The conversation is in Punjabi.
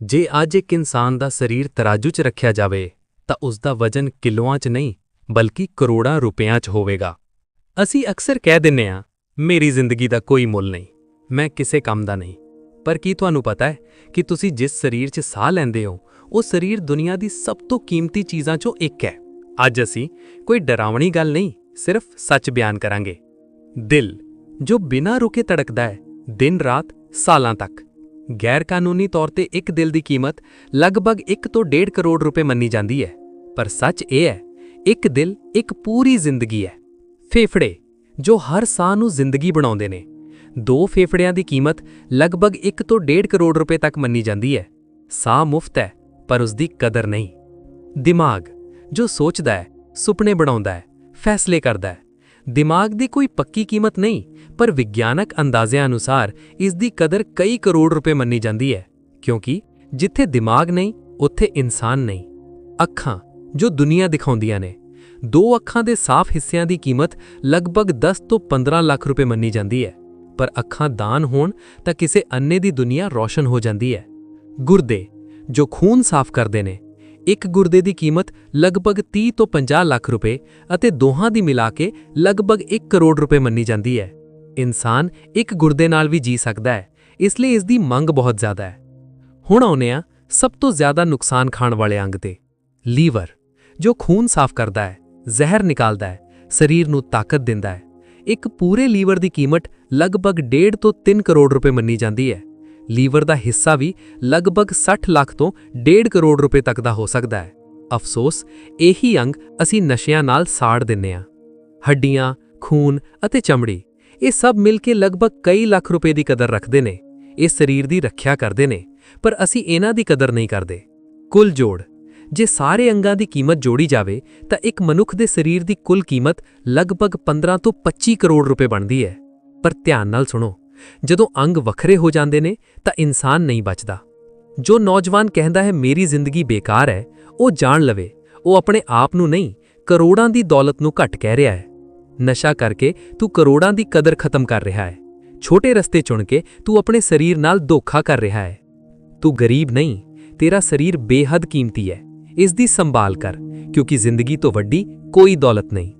ਜੇ ਅੱਜ ਇੱਕ ਇਨਸਾਨ ਦਾ ਸਰੀਰ ਤਰਾਜੂ 'ਚ ਰੱਖਿਆ ਜਾਵੇ, ਤਾਂ ਉਸ ਦਾ ਵਜ਼ਨ ਕਿਲੋਆਂ 'ਚ ਨਹੀਂ, ਬਲਕਿ ਕਰੋੜਾਂ ਰੁਪਇਆਂ 'ਚ ਹੋਵੇਗਾ। ਅਸੀਂ ਅਕਸਰ ਕਹਿ ਦਿੰਨੇ ਆ ਮੇਰੀ ਜ਼ਿੰਦਗੀ ਦਾ ਕੋਈ ਮੁੱਲ ਨਹੀਂ, ਮੈਂ ਕਿਸੇ ਕੰਮ ਦਾ ਨਹੀਂ। ਪਰ ਕੀ ਤੁਹਾਨੂੰ ਪਤਾ ਹੈ ਕਿ ਤੁਸੀਂ ਜਿਸ ਸਰੀਰ 'ਚ ਸਾਹ ਲੈਂਦੇ ਹੋ, ਉਹ ਸਰੀਰ ਦੁਨੀਆ ਦੀ ਸਭ ਤੋਂ ਕੀਮਤੀ ਚੀਜ਼ਾਂ 'ਚੋਂ ਇੱਕ ਹੈ। ਅੱਜ ਅਸੀਂ ਕੋਈ ਡਰਾਵਣੀ ਗੱਲ ਨਹੀਂ, ਸਿਰਫ ਸੱਚ ਬਿਆਨ ਕਰਾਂਗੇ। ਦਿਲ, ਜੋ ਬਿਨਾਂ ਰੁਕੇ ਧੜਕਦਾ ਹੈ ਦਿਨ ਰਾਤ ਸਾਲਾਂ ਤੱਕ। ਗੈਰ ਕਾਨੂੰਨੀ ਤੌਰ ਤੇ ਇੱਕ ਦਿਲ ਦੀ ਕੀਮਤ ਲਗਭਗ 1 ਤੋਂ 1.5 ਕਰੋੜ ਰੁਪਏ ਮੰਨੀ ਜਾਂਦੀ ਹੈ। ਪਰ ਸੱਚ ਇਹ ਹੈ, ਇੱਕ ਦਿਲ ਇੱਕ ਪੂਰੀ ਜ਼ਿੰਦਗੀ ਹੈ। ਫੇਫੜੇ, ਜੋ ਹਰ ਸਾਹ ਨੂੰ ਜ਼ਿੰਦਗੀ ਬਣਾਉਂਦੇ ਨੇ। ਦੋ ਫੇਫੜਿਆਂ ਦੀ ਕੀਮਤ ਲਗਭਗ 1 ਤੋਂ 1.5 ਕਰੋੜ ਰੁਪਏ ਤੱਕ ਮੰਨੀ ਜਾਂਦੀ ਹੈ। ਸਾਹ ਮੁਫਤ ਹੈ, ਪਰ ਉਸ ਦੀ ਕਦਰ ਨਹੀਂ। ਦਿਮਾਗ, ਜੋ ਸੋਚਦਾ ਹੈ, ਸੁਪਨੇ ਬਣਾਉਂਦਾ ਹੈ, ਫੈਸਲੇ ਕਰਦਾ ਹੈ। ਦਿਮਾਗ ਦੀ ਕੋਈ ਪੱਕੀ ਕੀਮਤ ਨਹੀਂ, ਪਰ ਵਿਗਿਆਨਕ ਅੰਦਾਜ਼ਿਆਂ ਅਨੁਸਾਰ ਇਸ ਦੀ ਕਦਰ ਕਈ ਕਰੋੜ ਰੁਪਏ ਮੰਨੀ ਜਾਂਦੀ ਹੈ, ਕਿਉਂਕਿ ਜਿੱਥੇ ਦਿਮਾਗ ਨਹੀਂ, ਉੱਥੇ ਇਨਸਾਨ ਨਹੀਂ। ਅੱਖਾਂ, ਜੋ ਦੁਨੀਆ ਦਿਖਾਉਂਦੀਆਂ ਨੇ, ਦੋ ਅੱਖਾਂ ਦੇ ਸਾਫ਼ ਹਿੱਸਿਆਂ ਦੀ ਕੀਮਤ ਲਗਭਗ 10 ਤੋਂ 15 ਲੱਖ ਰੁਪਏ ਮੰਨੀ ਜਾਂਦੀ ਹੈ, ਪਰ ਅੱਖਾਂ ਦਾਨ ਹੋਣ ਤਾਂ ਕਿਸੇ ਅੰਨੇ ਦੀ ਦੁਨੀਆ ਰੌਸ਼ਨ ਹੋ ਜਾਂਦੀ ਹੈ। ਗੁਰਦੇ, ਜੋ ਖੂਨ ਸਾਫ਼ ਕਰਦੇ ਨੇ ਇੱਕ ਗੁਰਦੇ ਦੀ ਕੀਮਤ ਲਗਭਗ 30 ਤੋਂ 50 ਲੱਖ ਰੁਪਏ ਅਤੇ ਦੋਹਾਂ ਦੀ ਮਿਲਾ ਕੇ ਲਗਭਗ 1 ਕਰੋੜ ਰੁਪਏ ਮੰਨੀ ਜਾਂਦੀ ਹੈ। ਇਨਸਾਨ ਇੱਕ ਗੁਰਦੇ ਨਾਲ ਵੀ ਜੀ ਸਕਦਾ ਹੈ, ਇਸ ਲਈ ਇਸ ਦੀ ਮੰਗ ਬਹੁਤ ਜ਼ਿਆਦਾ ਹੈ। ਹੁਣ ਆਉਨੇ ਆ ਸਭ ਤੋਂ ਜ਼ਿਆਦਾ ਨੁਕਸਾਨ ਖਾਣ ਵਾਲੇ ਅੰਗ ਤੇ। ਲੀਵਰ, ਜੋ ਖੂਨ ਸਾਫ਼ ਕਰਦਾ ਹੈ, ਜ਼ਹਿਰ ਨਿਕਾਲਦਾ ਹੈ, ਸਰੀਰ ਨੂੰ ਤਾਕਤ ਦਿੰਦਾ ਹੈ, ਇੱਕ ਪੂਰੇ ਲੀਵਰ ਦੀ ਕੀਮਤ ਲਗਭਗ 1.5 ਤੋਂ 3 ਕਰੋੜ ਰੁਪਏ ਮੰਨੀ ਜਾਂਦੀ ਹੈ। ਲੀਵਰ ਦਾ ਹਿੱਸਾ ਵੀ ਲਗਭਗ 60 ਲੱਖ ਤੋਂ 1.5 ਕਰੋੜ ਰੁਪਏ ਤੱਕ ਦਾ ਹੋ ਸਕਦਾ ਹੈ। ਅਫਸੋਸ, ਇਹੀ ਅੰਗ ਅਸੀਂ ਨਸ਼ਿਆਂ ਨਾਲ ਸਾੜ ਦਿੰਨੇ ਆ ਹੱਡੀਆਂ, ਖੂਨ ਅਤੇ ਚਮੜੀ, ਇਹ ਸਭ ਮਿਲ ਕੇ ਲਗਭਗ ਕਈ ਲੱਖ ਰੁਪਏ ਦੀ ਕਦਰ ਰੱਖਦੇ ਨੇ। ਇਹ ਸਰੀਰ ਦੀ ਰੱਖਿਆ ਕਰਦੇ ਨੇ, ਪਰ ਅਸੀਂ ਇਹਨਾਂ ਦੀ ਕਦਰ ਨਹੀਂ ਕਰਦੇ। ਕੁੱਲ ਜੋੜ, ਜੇ ਸਾਰੇ ਅੰਗਾਂ ਦੀ ਕੀਮਤ ਜੋੜੀ ਜਾਵੇ, ਤਾਂ ਇੱਕ ਮਨੁੱਖ ਦੇ ਸਰੀਰ ਦੀ ਕੁੱਲ ਕੀਮਤ ਲਗਭਗ 15 ਤੋਂ 25 ਕਰੋੜ ਰੁਪਏ ਬਣਦੀ ਹੈ। ਪਰ ਧਿਆਨ ਨਾਲ ਸੁਣੋ ਜਦੋਂ ਅੰਗ ਵੱਖਰੇ ਹੋ ਜਾਂਦੇ ਨੇ ਤਾਂ ਇਨਸਾਨ ਨਹੀਂ ਬਚਦਾ। ਜੋ ਨੌਜਵਾਨ ਕਹਿੰਦਾ ਹੈ, ਮੇਰੀ ਜ਼ਿੰਦਗੀ ਬੇਕਾਰ ਹੈ, ਉਹ ਜਾਣ ਲਵੇ, ਉਹ ਆਪਣੇ ਆਪ ਨੂੰ ਨਹੀਂ, ਕਰੋੜਾਂ ਦੀ ਦੌਲਤ ਨੂੰ ਘੱਟ ਕਹਿ ਰਿਹਾ ਹੈ। ਨਸ਼ਾ ਕਰਕੇ ਤੂੰ ਕਰੋੜਾਂ ਦੀ ਕਦਰ ਖਤਮ ਕਰ ਰਿਹਾ ਹੈ। ਛੋਟੇ ਰਸਤੇ ਚੁਣ ਕੇ ਤੂੰ ਆਪਣੇ ਸਰੀਰ ਨਾਲ ਧੋਖਾ ਕਰ ਰਿਹਾ ਹੈ। ਤੂੰ ਗਰੀਬ ਨਹੀਂ, ਤੇਰਾ ਸਰੀਰ ਬੇਹੱਦ ਕੀਮਤੀ ਹੈ। ਇਸ ਦੀ ਸੰਭਾਲ ਕਰ, ਕਿਉਂਕਿ ਜ਼ਿੰਦਗੀ ਤੋਂ ਵੱਡੀ ਕੋਈ ਦੌਲਤ ਨਹੀਂ।